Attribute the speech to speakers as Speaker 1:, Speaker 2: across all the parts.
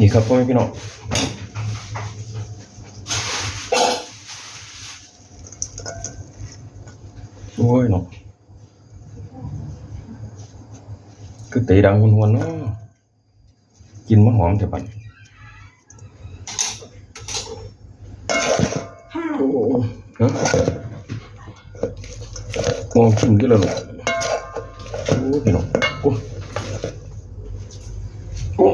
Speaker 1: นี่ครับพ่อแม่พี่น้องโอ้ยเนาะคือเตะดังหวนๆเนาะกินมะหอมแต่ปันโอ้ฮะมองกินกี่แล้วเนาะโอ้ยพี่น้องโอ้โอ้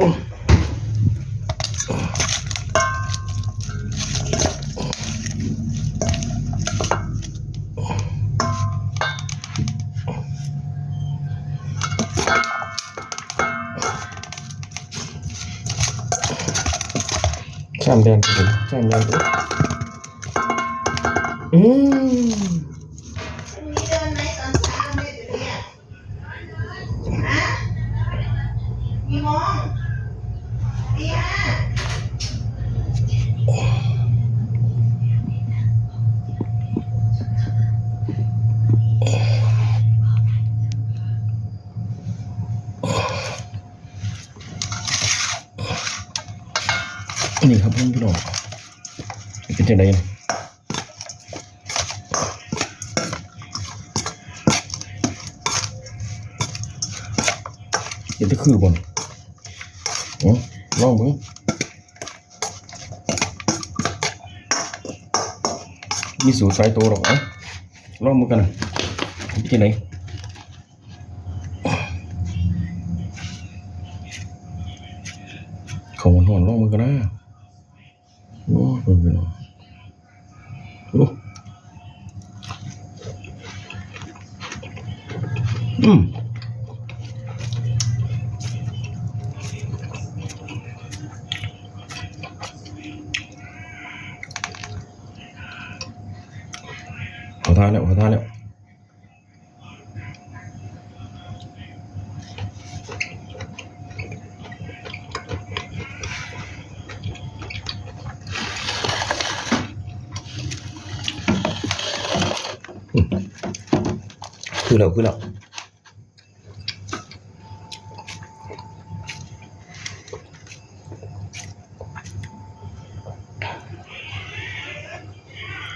Speaker 1: Chamber entry. Chamber entry.
Speaker 2: Hmm. นี่
Speaker 1: ครับพี่พี่น้องเป็นจังไดเดี๋ยวจะคือบ่นอ๋อลองมึงมีสูตรสายตัวหรอกเอะลองมึงกันนะเป็นจังไดเขาหอนลองมึงกันนะ 我不知道嗯。好大了好大了 굴러 굴러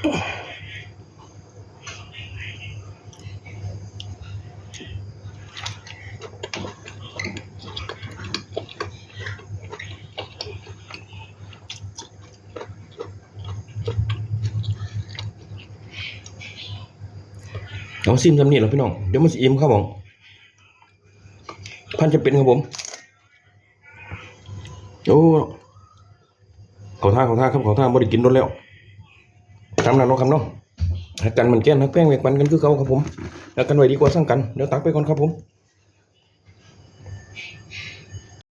Speaker 1: Oh. เอาซิมทำนี่แหล้วพี่น้อง เดี๋ยวมันสิอิ่มครับผมพันจะเป็นครับผม โอ้ขอท่าขอท่าครับขอท่าบ่ได้กินรถแล้วทำนานน้องครับเนาะหักกันมันแก้นหักแป้งแหวกมันกันคือเขาครับผมแล้วกันไว้ดีกว่าสั่งกัน เดี๋ยวตักไปก่อนครับผม